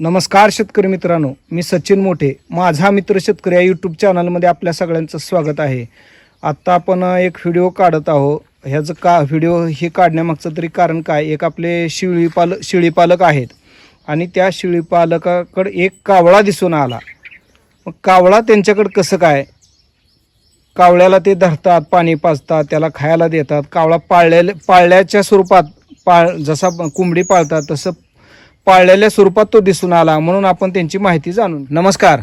नमस्कार शेतकरी मित्रांनो मी सचिन मोठे. माझा मित्र शेतकरी या यूट्यूब चॅनलमध्ये आपल्या सगळ्यांचं स्वागत आहे. आत्ता आपण एक व्हिडिओ काढत आहोत. ह्याचं का व्हिडिओ हे काढण्यामागचं तरी कारण काय? एक आपले शिळीपाल शिळीपालक आहेत. आणि त्या शिळीपालकाकडं एक कावळा दिसून आला. मग कावळा त्यांच्याकडं कसं काय? कावळ्याला ते धरतात पाणी पाजतात त्याला खायला देतात. कावळा पाळल्या पाळल्याच्या स्वरूपात पाळ जसा कोंबडी पाळतात तसं पाळलेल्या स्वरूपात तो दिसून आला म्हणून आपण त्यांची माहिती जाणून नमस्कार.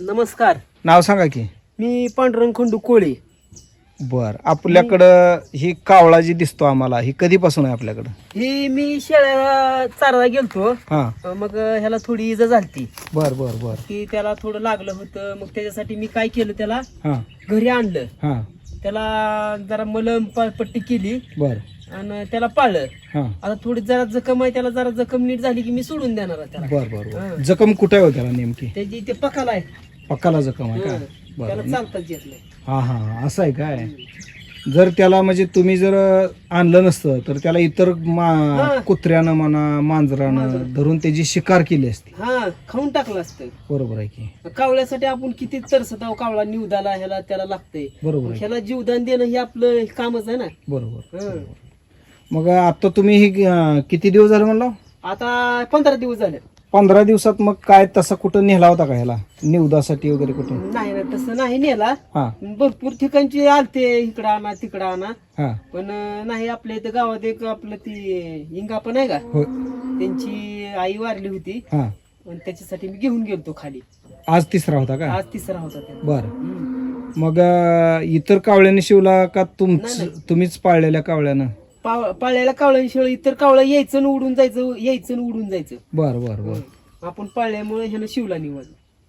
नमस्कार. नाव सांगा की. मी पांडुरंग खंडू कोळे. बर आपल्याकडं ही कावळा जी दिसतो आम्हाला ही कधीपासून आहे आपल्याकडं? ही मी शेळ्याला चारायला गेलतो. हां. मग ह्याला थोडी इजा झालती. बर बर बर. की त्याला थोडं लागलं होतं. मग त्याच्यासाठी मी काय केलं त्याला? हां. घरी आणलं. हां. त्याला जरा मलम प- पट्टी केली. बर. आणि त्याला पाळलं. हां. आता थोडी जरा जखम आहे त्याला जरा जखम नीट झाली की मी सोडून देणार आहे त्याला. बर बर बर. जखम कुठे आहे हो त्याला नेमकी? त्याची ते पकाला आहे. पक्काला जखम आहे का? हं. त्याला बरं. चालताच येत नाही हा हा हा, असं आहे काय? जर त्याला म्हणजे तुम्ही जर आणलं नसतं तर त्याला इतर मा हा. कुत्र्यानं म्हणा मांजरानं धरून त्याची शिकार केली असती. हा खाऊन टाकलं असतं. बरोबर आहे की. कावळ्यासाठी आपण किती तरसत आहो कावळा निवदाला ह्याला त्याला लागतंय. बरोबर आहे. ह्याला जीवदान देणं हे आपलं कामच आहे ना. बरोबर. हं. मग आता तुम्ही ही अं, किती दिवस झाले म्हणला? आता पंधरा दिवस झाले. पंधरा दिवसात मग काय तसा कुठं नेला होता का ह्याला? निवदासाठी वगैरे कुठं? नाही ना तसं नाही नेला. हा. भरपूर ठिकाणची आलते इकडं आणा तिकडं आणा. हा. पण अं, नाही आपल्या इथं गावात एक आपलं ती इंगा पण आहे का? हो. त्यांची आई वारली होती. हा. आणि त्याच्यासाठी मी घेऊन गेलतो खाली. आज तिसरा होता का? आज तिसरा होता बर. हम्म. मग अं, इतर कावळ्याने शिवला का तुमच. तुम्हीच पाळलेल्या कावळ्यानं? पाव- पाळलेल्या कावळ्या शिवाय इतर कावळा यायचं उडून जायचं यायचं उडून जायचं. बर बर बर. आपण पाळल्यामुळे ह्यानं शिवला निवड.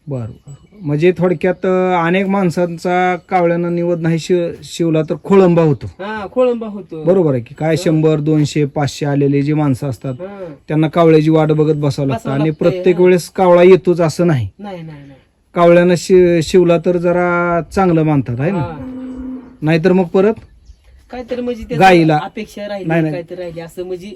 बर बर. म्हणजे थोडक्यात अं, अनेक माणसांचा कावळ्यानं निवड नाही शिव शिवला तर खोळंबा होतो. हा खोळंबा होतो. बरोबर आहे की? काय शंभर दोनशे पाचशे आलेले जे माणसं असतात हा. त्यांना कावळ्याची वाट बघत बसावं लागतं. बसावं आणि लागतंय, प्रत्येक हा. वेळेस कावळा येतोच असं नाही. नाही नाही नाही. कावळ्यानं शि शिवला तर जरा चांगलं मानतात आहे ना? हा. नाहीतर मग परत? काहीतरी म्हणजे त्याचं गाईला. अपेक्षा राहिली नाही. काहीतरी राहिली. असं म्हणजे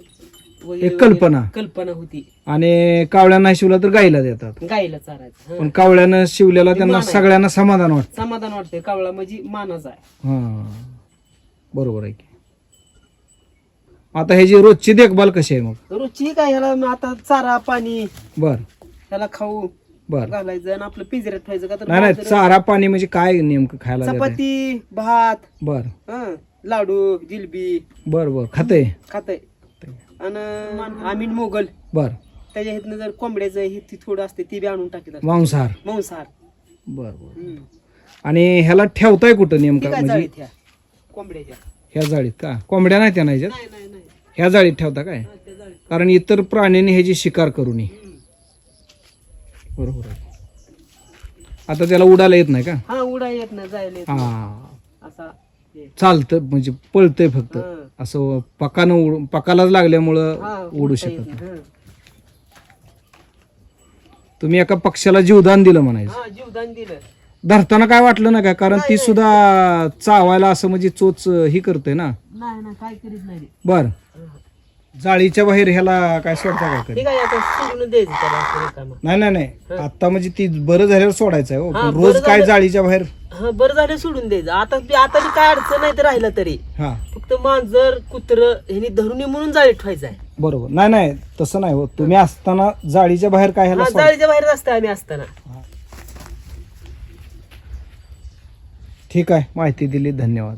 वगैरे- एक कल्पना. वगैरे कल्पना होती. आणि कावळ्यानं नाही शिवला तर गाईला देतात. गाईला चारायचं पण हं. कावळ्यानं शिवलेला ते त्यांना मान आहे. सगळ्यांना समाधान वाटतं. समाधान वाटतंय. कावळा म्हणजे मानाचा आहे. हा. बरोबर आहे की. आता ह्याची रोजची देखभाल कशी आहे मग? रोजची काय ह्याला मग आता चारा पाणी बर. ह्याला खाऊ बर. घालायचं आणि आपलं पिंजऱ्यात ठेवायचं का तर नाही नाही बाजरं- चारा पाणी म्हणजे काय नेमकं खायला देताय? चपाती भात बर. हं, लाडू जिलबी. बर बर. खाते खातय. आणि आमीन मोगल. बर. त्याच्या हिथनं जर कोंबड्याचं हे ती थोडं असते ती बी आणून टाकत मांसाहार. मांसाहार. बर बर. आणि ह्याला ठेवताय कुठं ती नेमकं? काय म्हणजे जाळीत ह्या. कोंबड्याच्या. ह्या जाळीत का? कोंबड्या नाही त्या नाही ह्याच्यात? नाही नाही नाही. ह्या जाळीत ठेवता काय? हा, त्या जाळीत. कारण इतर प्राण्यांनी ह्याची शिकार करू नये. बरोबर आहे. आता त्याला उडायला येत नाही का? हा उडा येत नाही जायला येत नाही. हा असा. चालतं म्हणजे पळतंय फक्त. असं पकानं उड पकालाच लागल्यामुळं उडू शकत नाही. हं. तुम्ही एका पक्षाला जीवदान दिलं म्हणायचं हा जीवदान दिलं धरताना काय वाटलं ना काय कारण ती सुद्धा चावायला असं म्हणजे चोच ही करते ना नाही नाही काय करीत नाही ते. बर हं. जाळीच्या बाहेर ह्याला काय सोडता काय कधी काय आता सोडून द्यायचं त्याला असं रिकामं. नाही नाही नाही आता म्हणजे ती बरं झाल्यावर सोडायचं आहे हो. हा, पण बरं रोज काय झालं- जाळीच्या बाहेर हा बरं झालं सोडून द्यायचं आता बी- आता बी काय अडचण नाही तर राहिलं तरी. हा. फक्त मांजर कुत्र ह्यानी धरून म्हणून जाळीत ठेवायचं आहे. बरोबर. नाही नाही तसं नाही हो तुम्ही असताना जाळीच्या बाहेर काय ह्याला हा, सोड- जाळीच्या बाहेर असतं आम्ही असताना. ठीक आहे. माहिती दिली. धन्यवाद.